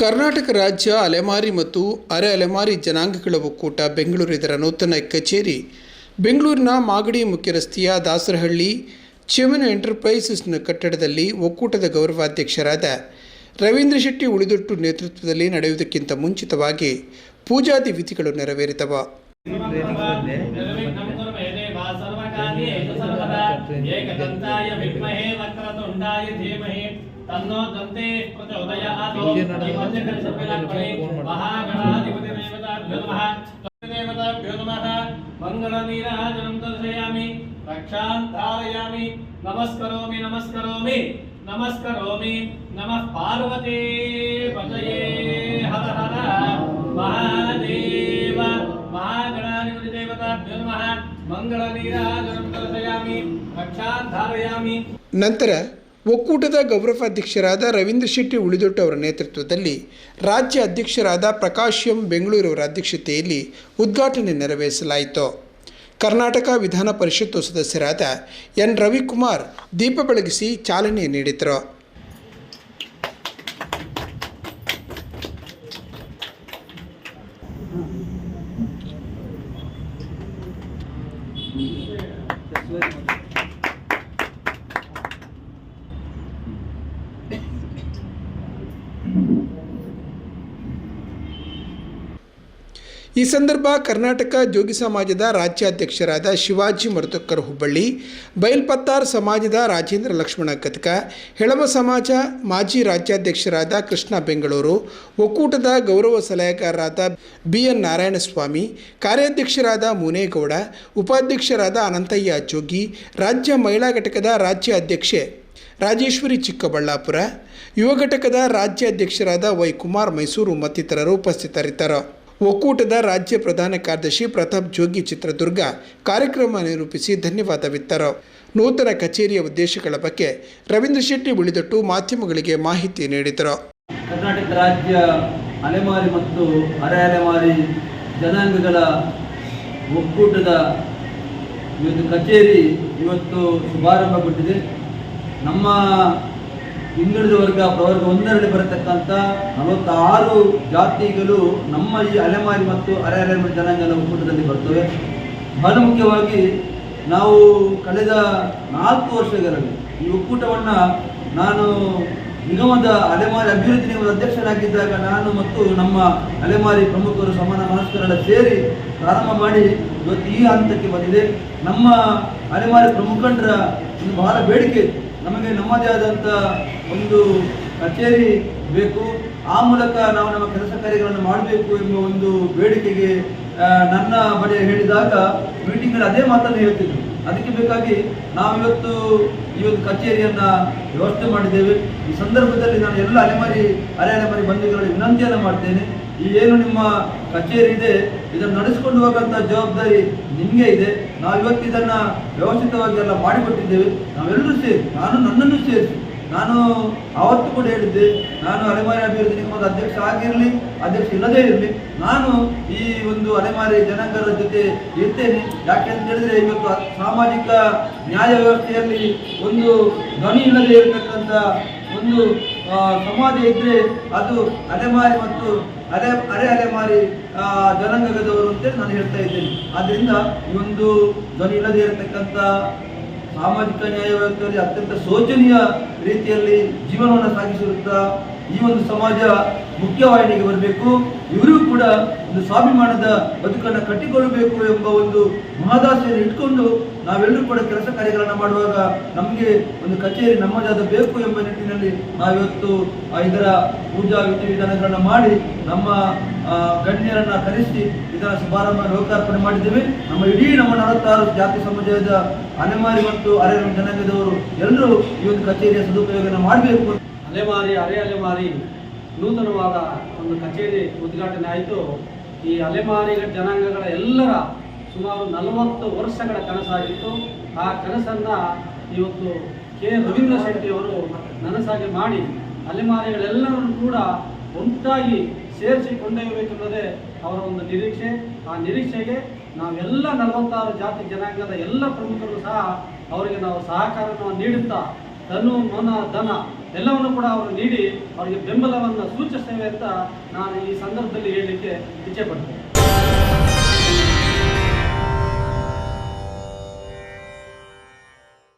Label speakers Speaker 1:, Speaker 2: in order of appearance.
Speaker 1: ಕರ್ನಾಟಕ ರಾಜ್ಯ ಅಲೆಮಾರಿ ಮತ್ತು ಅರೆ ಅಲೆಮಾರಿ ಜನಾಂಗಗಳ ಒಕ್ಕೂಟ ಬೆಂಗಳೂರು ಇದರ ನೂತನ ಕಚೇರಿ. ಬೆಂಗಳೂರಿನ ಮಾಗಡಿ ಮುಖ್ಯ ರಸ್ತೆಯ ದಾಸರಹಳ್ಳಿ ಚೆಮನ್ ಎಂಟರ್ಪ್ರೈಸಸ್ನ ಕಟ್ಟಡದಲ್ಲಿ ಒಕ್ಕೂಟದ ಗೌರವಾಧ್ಯಕ್ಷರಾದ ರವೀಂದ್ರ ಶೆಟ್ಟಿ ಉಳಿದೊಟ್ಟು ನೇತೃತ್ವದಲ್ಲಿ ನಡೆಯುವುದಕ್ಕಿಂತ ಮುಂಚಿತವಾಗಿ ಪೂಜಾದಿ ವಿಧಿಗಳು ನೆರವೇರಿದವು.
Speaker 2: ತನ್ನೋ ದಂತೆ ಪ್ರಚೋದಯಾತ್ ಮಹಾಗಣಾಧಿಪತಿ ದೇವತಾಭ್ಯೋ ನಮಃ. ದೇವತಾಭ್ಯೋ ನಮಃ. ಮಂಗಳ ನೀರಾಜನಂ ದರ್ಶಯಾಮಿ ರಕ್ಷಾಂ ಧಾರಯಾಮಿ ನಮಸ್ಕರೋಮಿ ನಮಸ್ಕರೋಮಿ. ನಮಸ್ಕರೋಮಿ. ನಮಃ ಪಾರ್ವತೇ ಪತಯೇ ಹರ ಹರ. ಮಹಾದೇವ. ಮಹಾಗಣಾಧಿಪತಿ ದೇವತಾಭ್ಯೋ ನಮಃ. ಮಂಗಳ ನೀರಾಜನಂ ದರ್ಶಯಾಮಿ ರಕ್ಷಾಂ ಧಾರಯಾಮಿ
Speaker 1: ನಂತರ ಒಕ್ಕೂಟದ ಗೌರವಾಧ್ಯಕ್ಷರಾದ ರವೀಂದ್ರ ಶೆಟ್ಟಿ ಉಳಿದೊಟ್ಟು ಅವರ ನೇತೃತ್ವದಲ್ಲಿ ರಾಜ್ಯ ಅಧ್ಯಕ್ಷರಾದ ಪ್ರಕಾಶ್ ಎಂ ಬೆಂಗಳೂರವರ ಅಧ್ಯಕ್ಷತೆಯಲ್ಲಿ ಉದ್ಘಾಟನೆ ನೆರವೇರಿಸಲಾಯಿತು. ಕರ್ನಾಟಕ ವಿಧಾನ ಪರಿಷತ್ತು ಸದಸ್ಯರಾದ ಎನ್ ರವಿಕುಮಾರ್ ದೀಪ ಬೆಳಗಿಸಿ ಚಾಲನೆ ನೀಡಿದರು. ಈ ಸಂದರ್ಭ ಕರ್ನಾಟಕ ಜೋಗಿ ಸಮಾಜದ ರಾಜ್ಯಾಧ್ಯಕ್ಷರಾದ ಶಿವಾಜಿ ಮರುತಕ್ಕರ್ ಹುಬ್ಬಳ್ಳಿ ಬೈಲ್ಪತ್ತಾರ್ ಸಮಾಜದ ರಾಜೇಂದ್ರ ಲಕ್ಷ್ಮಣ ಕತ್ಕ ಹೆಳಮ ಸಮಾಜ ಮಾಜಿ ರಾಜ್ಯಾಧ್ಯಕ್ಷರಾದ ಕೃಷ್ಣ ಬೆಂಗಳೂರು, ಒಕ್ಕೂಟದ ಗೌರವ ಸಲಹೆಗಾರರಾದ ಬಿ ಎನ್ ನಾರಾಯಣಸ್ವಾಮಿ, ಕಾರ್ಯಾಧ್ಯಕ್ಷರಾದ ಮುನೇಗೌಡ, ಉಪಾಧ್ಯಕ್ಷರಾದ ಅನಂತಯ್ಯ ಜೋಗಿ, ರಾಜ್ಯ ಮಹಿಳಾ ಘಟಕದ ರಾಜ್ಯ ಅಧ್ಯಕ್ಷೆ ರಾಜೇಶ್ವರಿ ಚಿಕ್ಕಬಳ್ಳಾಪುರ, ಯುವ ಘಟಕದ ರಾಜ್ಯಾಧ್ಯಕ್ಷರಾದ ವೈ ಕುಮಾರ್ ಮೈಸೂರು ಮತ್ತಿತರರು ಉಪಸ್ಥಿತರಿದ್ದರು. ಒಕ್ಕೂಟದ ರಾಜ್ಯ ಪ್ರಧಾನ ಕಾರ್ಯದರ್ಶಿ ಪ್ರತಾಪ್ ಜೋಗಿ ಚಿತ್ರದುರ್ಗ ಕಾರ್ಯಕ್ರಮ ನಿರೂಪಿಸಿ ಧನ್ಯವಾದವಿತ್ತರು. ನೂತನ ಕಚೇರಿಯ ಉದ್ದೇಶಗಳ ಬಗ್ಗೆ ರವೀಂದ್ರ ಶೆಟ್ಟಿ ಉಳಿದಟ್ಟು ಮಾಧ್ಯಮಗಳಿಗೆ ಮಾಹಿತಿ ನೀಡಿದರು.
Speaker 3: ಕರ್ನಾಟಕ ರಾಜ್ಯ ಅಲೆಮಾರಿ ಮತ್ತು ಅರೆ ಅಲೆಮಾರಿ ಜನಾಂಗಗಳ ಒಕ್ಕೂಟದ ಕಚೇರಿ ಇವತ್ತು ಶುಭಾರಂಭಗೊಂಡಿದೆ. ನಮ್ಮ ಹಿಂದುಳಿದ ವರ್ಗ ಪ್ರವರ್ಗ ಒಂದರಲ್ಲಿ ಬರತಕ್ಕಂಥ ನಲವತ್ತಾರು ಜಾತಿಗಳು ನಮ್ಮ ಈ ಅಲೆಮಾರಿ ಮತ್ತು ಅರೆ ಅಲೆಮಾರಿ ಜನಾಂಗದ ಒಕ್ಕೂಟದಲ್ಲಿ ಬರ್ತವೆ ಬಹಳ ಮುಖ್ಯವಾಗಿ ನಾವು ಕಳೆದ ನಾಲ್ಕು ವರ್ಷಗಳಲ್ಲಿ ಈ ಒಕ್ಕೂಟವನ್ನು ನಾನು ನಿಗಮದ ಅಲೆಮಾರಿ ಅಭಿವೃದ್ಧಿ ನಿಗಮದ ಅಧ್ಯಕ್ಷರಾಗಿದ್ದಾಗ ನಾನು ಮತ್ತು ನಮ್ಮ ಅಲೆಮಾರಿ ಪ್ರಮುಖರು ಸಮಾನ ಮನಸ್ಕರೆಲ್ಲ ಸೇರಿ ಪ್ರಾರಂಭ ಮಾಡಿ ಇವತ್ತು ಈ ಹಂತಕ್ಕೆ ಬಂದಿದೆ ನಮ್ಮ ಅಲೆಮಾರಿ ಪ್ರಮುಖಂಡರ ಒಂದು ಬಹಳ ಬೇಡಿಕೆ ಇತ್ತು. ನಮಗೆ ನಮ್ಮದೇ ಆದಂಥ ಒಂದು ಕಚೇರಿ ಬೇಕು. ಆ ಮೂಲಕ ನಾವು ನಮ್ಮ ಕೆಲಸ ಕಾರ್ಯಗಳನ್ನು ಮಾಡಬೇಕು ಎಂಬ ಒಂದು ಬೇಡಿಕೆಗೆ ನನ್ನ ಬಳಿ ಹೇಳಿದಾಗ ಮೀಟಿಂಗಲ್ಲಿ ಅದೇ ಮಾತನ್ನು ಹೇಳ್ತಿದ್ರು. ಅದಕ್ಕೆ ಬೇಕಾಗಿ ನಾವಿವತ್ತು ಈ ಒಂದು ಕಚೇರಿಯನ್ನ ವ್ಯವಸ್ಥೆ ಮಾಡಿದ್ದೇವೆ. ಈ ಸಂದರ್ಭದಲ್ಲಿ ನಾನು ಎಲ್ಲ ಅಲೆಮಾರಿ, ಅರೆ ಅಲೆಮಾರಿ ಬಂಧುಗಳಲ್ಲಿ ವಿನಂತಿಯನ್ನು ಮಾಡ್ತೇನೆ. ಏನು ನಿಮ್ಮ ಕಚೇರಿ ಇದೆ, ಇದನ್ನು ನಡೆಸಿಕೊಂಡು ಹೋಗುವಂಥ ಜವಾಬ್ದಾರಿ ನಿಮಗೆ ಇದೆ. ನಾವು ಇವತ್ತು ಇದನ್ನ ವ್ಯವಸ್ಥಿತವಾಗಿ ಎಲ್ಲ ಮಾಡಿಕೊಟ್ಟಿದ್ದೇವೆ. ನಾವೆಲ್ಲರೂ ಸೇರಿ, ನಾನು ನನ್ನನ್ನು ಸೇರಿಸಿ, ನಾನು ಆವತ್ತು ಕೂಡ ಹೇಳಿದ್ದೆ, ನಾನು ಅಲೆಮಾರಿ ಅಭಿವೃದ್ಧಿ ನಿಗಮದ ಅಧ್ಯಕ್ಷ ಆಗಿರಲಿ, ಅಧ್ಯಕ್ಷ ಇಲ್ಲದೇ ಇರಲಿ, ನಾನು ಈ ಒಂದು ಅಲೆಮಾರಿ ಜನಾಂಗದ ಜೊತೆ ಇರ್ತೇನೆ. ಯಾಕೆ ಅಂತ ಹೇಳಿದ್ರೆ ಇವತ್ತು ಸಾಮಾಜಿಕ ನ್ಯಾಯ ವ್ಯವಸ್ಥೆಯಲ್ಲಿ ಒಂದು ಧ್ವನಿ ಇಲ್ಲದೆ ಇರತಕ್ಕಂಥ ಒಂದು ಸಮಾಜ ಇದ್ರೆ ಅದು ಅಲೆಮಾರಿ ಮತ್ತು ಅಲೆ, ಅರೆ ಅಲೆಮಾರಿ ಜನಾಂಗದವರು ಅಂತೇಳಿ ನಾನು ಹೇಳ್ತಾ ಇದ್ದೇನೆ. ಆದ್ರಿಂದ ಈ ಒಂದು ಧ್ವನಿ ಇಲ್ಲದೇ ಇರತಕ್ಕಂಥ ಸಾಮಾಜಿಕ ನ್ಯಾಯ ವ್ಯವಸ್ಥೆಯಲ್ಲಿ ಅತ್ಯಂತ ಶೋಚನೀಯ ರೀತಿಯಲ್ಲಿ ಜೀವನವನ್ನು ಸಾಗಿಸಿರುತ್ತಾ ಈ ಒಂದು ಸಮಾಜ ಮುಖ್ಯವಾಹಿನಿಗೆ ಬರಬೇಕು. ಕೂಡ ಒಂದು ಸ್ವಾಭಿಮಾನದ ಬದುಕನ್ನು ಕಟ್ಟಿಕೊಳ್ಳಬೇಕು ಎಂಬ ಒಂದು ಮಹದಾಸೆಯನ್ನು ಇಟ್ಕೊಂಡು ನಾವೆಲ್ಲರೂ ಕೂಡ ಕೆಲಸ ಕಾರ್ಯಗಳನ್ನು ಮಾಡುವಾಗ ನಮಗೆ ಒಂದು ಕಚೇರಿ ನಮ್ಮದಾದ ಬೇಕು ಎಂಬ ನಿಟ್ಟಿನಲ್ಲಿ ನಾವಿವತ್ತು ಇದರ ಪೂಜಾ ವಿಧಿವಿಧಾನಗಳನ್ನು ಮಾಡಿ ನಮ್ಮ ಗಣ್ಯರನ್ನು ಗಣ್ಯರನ್ನ ಕರೆಸಿ ಇದರ ಶುಭಾರಂಭ ಲೋಕಾರ್ಪಣೆ ಮಾಡಿದ್ದೇವೆ. ನಮ್ಮ ಇಡೀ ನಮ್ಮ ನಲವತ್ತಾರು ಜಾತಿ ಸಮುದಾಯದ ಅಲೆಮಾರಿ ಮತ್ತು ಅರೆ ಜನಾಂಗದವರು ಎಲ್ಲರೂ ಈ ಒಂದು ಕಚೇರಿಯ ಸದುಪಯೋಗನ ಮಾಡಬೇಕು.
Speaker 4: ಅಲೆಮಾರಿ, ಅರೆ ಅಲೆಮಾರಿ. ನೂತನವಾದ ಒಂದು ಕಚೇರಿ ಉದ್ಘಾಟನೆ ಆಯಿತು. ಈ ಅಲೆಮಾರಿ ಜನಾಂಗಗಳ ಎಲ್ಲರ ಸುಮಾರು ನಲವತ್ತು ವರ್ಷಗಳ ಕನಸಾಗಿತ್ತು ಆ ಕನಸನ್ನು ಇವತ್ತು ಕೆ. ರವೀಂದ್ರ ಶೆಟ್ಟಿ ಅವರು ನನಸಾಗಿ ಮಾಡಿ ಅಲೆಮಾರಿಗಳೆಲ್ಲರನ್ನು ಕೂಡ ಒಂಟಾಗಿ ಸೇರಿಸಿ ಅವರ ಒಂದು ನಿರೀಕ್ಷೆ. ಆ ನಿರೀಕ್ಷೆಗೆ ನಾವೆಲ್ಲ ನಲವತ್ತಾರು ಜಾತಿ ಜನಾಂಗದ ಎಲ್ಲ ಪ್ರಮುಖರು ಸಹ ಅವರಿಗೆ ನಾವು ಸಹಕಾರವನ್ನು ನೀಡುತ್ತಾ, ಧನು, ಮನ, ಧನ ಎಲ್ಲವನ್ನು ಕೂಡ ಅವರು ನೀಡಿ ಅವರಿಗೆ ಬೆಂಬಲವನ್ನು ಸೂಚಿಸ್ತೇವೆ ಅಂತ ನಾನು ಈ ಸಂದರ್ಭದಲ್ಲಿ ಹೇಳಲಿಕ್ಕೆ ಇಚ್ಛೆ ಪಡ್ತೇನೆ.